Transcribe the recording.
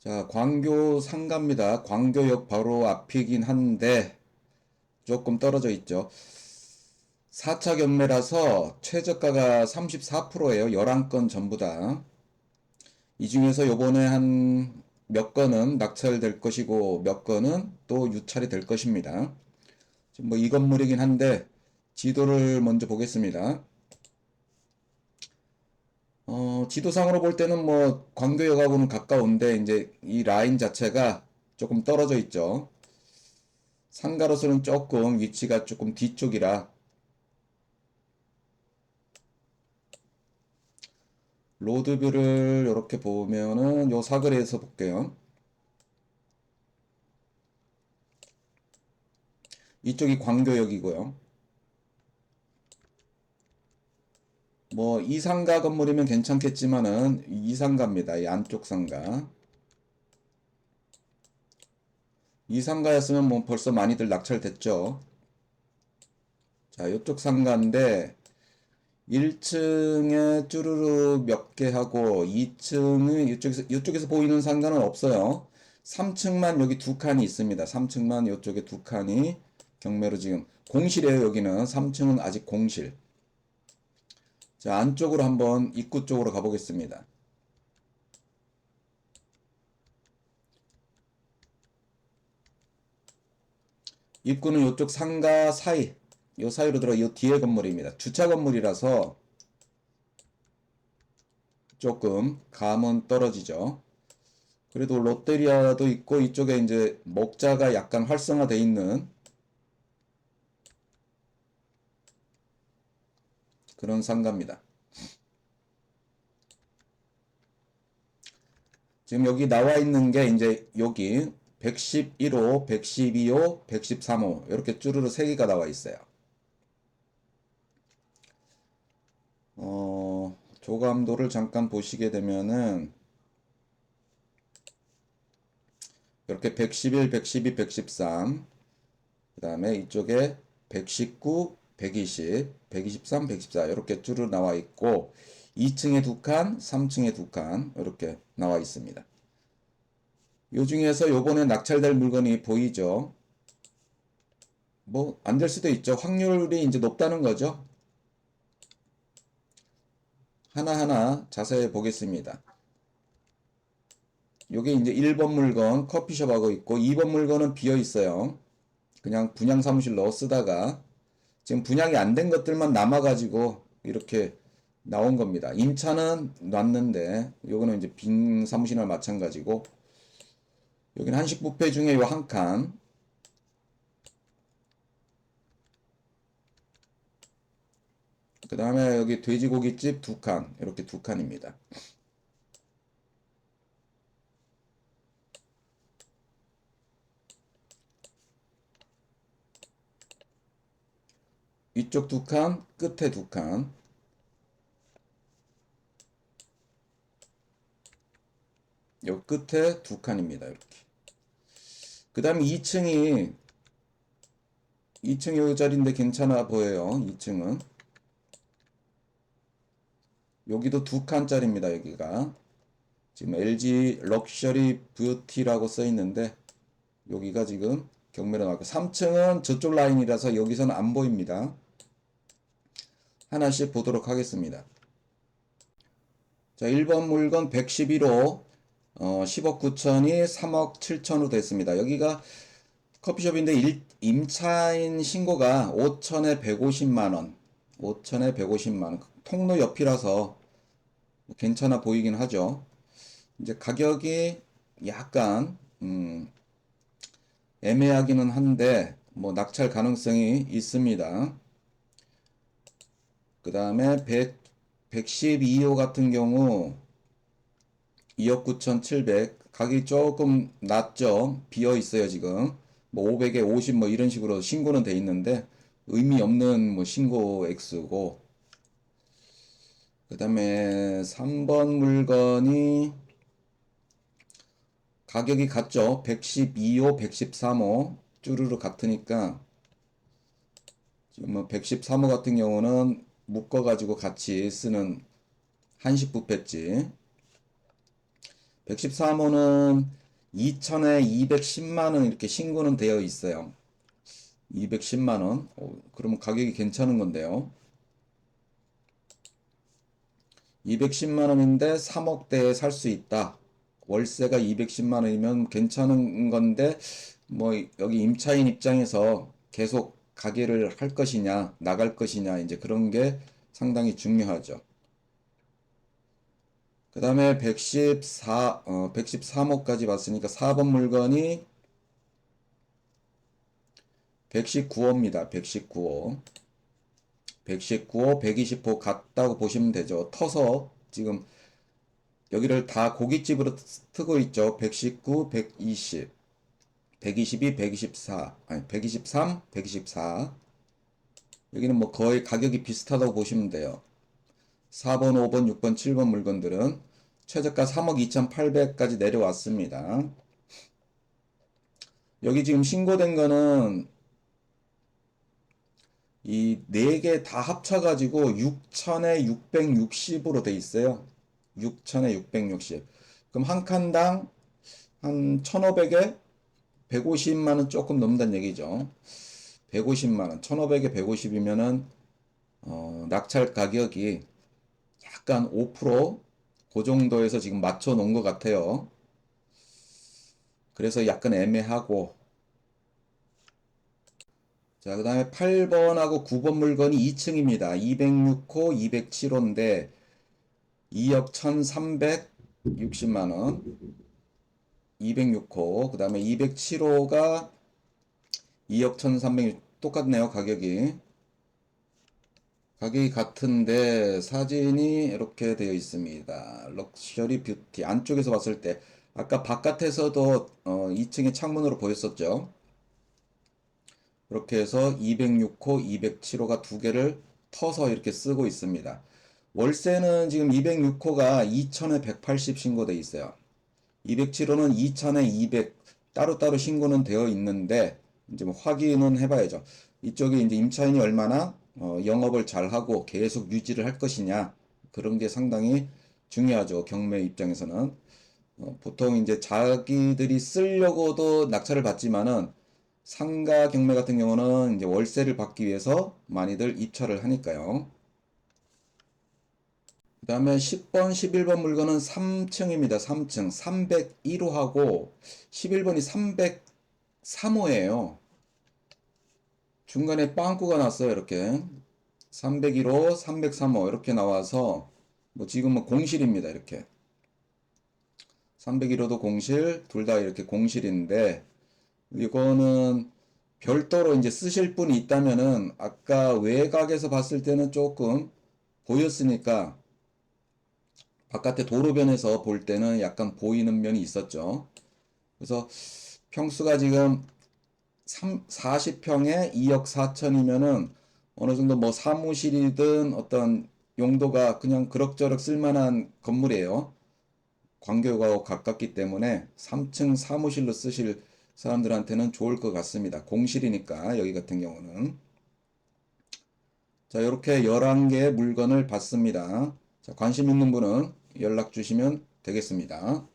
자, 광교 상가입니다. 광교역 바로 앞이긴 한데 조금 떨어져 있죠. 4차 경매라서 최저가가 34%예요. 11건 전부 다. 이 중에서 요번에 한 몇 건은 낙찰될 것이고 몇 건은 또 유찰이 될 것입니다. 지금 뭐 이 건물이긴 한데 지도를 먼저 보겠습니다. 어, 지도상으로 볼 때는 뭐 광교역하고는 가까운데 이제 이 라인 자체가 조금 떨어져 있죠. 상가로서는 조금 위치가 조금 뒤쪽이라 로드뷰를 이렇게 보면은 요 사거리에서 볼게요. 이쪽이 광교역이고요. 뭐 이상가 건물이면 괜찮겠지만은 이상가입니다. 이 안쪽 상가. 이상가였으면 뭐 벌써 많이들 낙찰됐죠. 자, 이쪽 상가인데 1층에 쭈루루 몇개 하고 2층은 이쪽에서 이쪽에서 보이는 상가는 없어요. 3층만 여기 두 칸이 있습니다. 3층만 이쪽에 두 칸이 경매로 지금 공실이에요. 여기는 3층은 아직 공실. 자, 안쪽으로 한번 입구 쪽으로 가보겠습니다. 입구는 이쪽 상가 사이, 요 사이로 들어 이 뒤에 건물입니다. 주차 건물이라서 조금 감은 떨어지죠. 그래도 롯데리아도 있고 이쪽에 이제 목자가 약간 활성화되어 있는 그런 상가입니다. 지금 여기 나와 있는 게 이제 여기 111호, 112호, 113호 이렇게 쭈루루 세 개가 나와 있어요. 어, 조감도를 잠깐 보시게 되면은 이렇게 111, 112, 113, 그 다음에 이쪽에 119, 120, 123, 114 이렇게 쭈루 나와 있고 2층에 두 칸, 3층에 두 칸 이렇게 나와 있습니다. 요 중에서 요번에 낙찰될 물건이 보이죠? 뭐 안 될 수도 있죠. 확률이 이제 높다는 거죠. 하나하나 자세히 보겠습니다. 요게 이제 1번 물건 커피숍하고 있고 2번 물건은 비어 있어요. 그냥 분양 사무실로 쓰다가 지금 분양이 안 된 것들만 남아가지고 이렇게 나온 겁니다. 임차는 놨는데 요거는 이제 빈 사무실이나 마찬가지고 여기는 한식 뷔페 중에 요 한 칸. 그 다음에 여기 돼지고기집 두 칸. 이렇게 두 칸입니다. 이쪽 두 칸, 끝에 두 칸. 요 끝에 두 칸입니다. 이렇게. 그 다음에 2층이 2층 요 자리인데 괜찮아 보여요. 2층은 여기도 두 칸짜리입니다. 여기가 지금 LG 럭셔리 뷰티라고 써 있는데 여기가 지금 경매로 나왔고 3층은 저쪽 라인이라서 여기서는 안 보입니다. 하나씩 보도록 하겠습니다. 자, 1번 물건 111호 어, 10억 9천이 3억 7천으로 됐습니다. 여기가 커피숍인데 일, 임차인 신고가 5천에 150만 원, 5천에 150만 원. 통로 옆이라서 괜찮아 보이긴 하죠. 이제 가격이 약간, 음, 애매하기는 한데, 뭐, 낙찰 가능성이 있습니다. 그 다음에 100, 112호 같은 경우, 2억 9,700 가격이 조금 낮죠. 비어 있어요, 지금. 뭐 500에 50 뭐 이런 식으로 신고는 돼 있는데 의미 없는 뭐 신고 액수고 그 다음에 3번 물건이 가격이 같죠. 112호, 113호 쭈루루 같으니까 지금 뭐 113호 같은 경우는 묶어 가지고 같이 쓰는 한식 뷔페집 113호는 2천에 210만 원 이렇게 신고는 되어 있어요. 210만 원. 어, 그러면 가격이 괜찮은 건데요. 210만 원인데 3억대에 살 수 있다. 월세가 210만 원이면 괜찮은 건데 뭐 여기 임차인 입장에서 계속 가게를 할 것이냐, 나갈 것이냐 이제 그런 게 상당히 중요하죠. 그 다음에 114, 어, 113호까지 봤으니까 4번 물건이 119호입니다. 119호. 119호, 120호 같다고 보시면 되죠. 터서 지금 여기를 다 고깃집으로 트고 있죠. 119, 120, 122, 124, 아니 123, 124. 여기는 뭐 거의 가격이 비슷하다고 보시면 돼요. 4번, 5번, 6번, 7번 물건들은 최저가 3억 2,800까지 내려왔습니다. 여기 지금 신고된 거는 이 네 개 다 합쳐가지고 6천에 660으로 돼 있어요. 6천에 660. 그럼 한 칸당 한 1,500에 150만 원 조금 넘는다는 얘기죠. 150만 원, 1,500에 150이면은 어, 낙찰 가격이 약간 5%그 정도에서 지금 맞춰 놓은 것 같아요. 그래서 약간 애매하고 자, 그 다음에 8번하고 9번 물건이 2층입니다. 206호, 207호인데 2억 1,360만 원. 206호, 그 다음에 207호가 2억 1,300, 똑같네요, 가격이. 가격이 같은데 사진이 이렇게 되어 있습니다. 럭셔리 뷰티 안쪽에서 봤을 때 아까 바깥에서도 어, 2층의 창문으로 보였었죠. 이렇게 해서 206호, 207호가 두 개를 터서 이렇게 쓰고 있습니다. 월세는 지금 206호가 2천에 180 신고돼 있어요. 207호는 2천에 200 따로따로 신고는 되어 있는데 이제 뭐 확인은 해봐야죠. 이쪽에 이제 임차인이 얼마나 어, 영업을 잘 하고 계속 유지를 할 것이냐 그런 게 상당히 중요하죠. 경매 입장에서는 어, 보통 이제 자기들이 쓰려고도 낙찰을 받지만은 상가 경매 같은 경우는 이제 월세를 받기 위해서 많이들 입찰을 하니까요. 그 다음에 10번, 11번 물건은 3층입니다. 3층. 301호하고 11번이 303호예요. 중간에 빵꾸가 났어요. 이렇게. 301호, 303호 이렇게 나와서 뭐 지금은 공실입니다. 이렇게. 301호도 공실, 둘 다 이렇게 공실인데 이거는 별도로 이제 쓰실 분이 있다면은 아까 외곽에서 봤을 때는 조금 보였으니까 바깥에 도로변에서 볼 때는 약간 보이는 면이 있었죠. 그래서 평수가 지금 3, 40평에 2억 4천이면은 어느 정도 뭐 사무실이든 어떤 용도가 그냥 그럭저럭 쓸만한 건물이에요. 광교하고 가깝기 때문에 3층 사무실로 쓰실 사람들한테는 좋을 것 같습니다. 공실이니까 여기 같은 경우는 자 이렇게 11개의 물건을 받습니다. 자, 관심 있는 분은 연락 주시면 되겠습니다.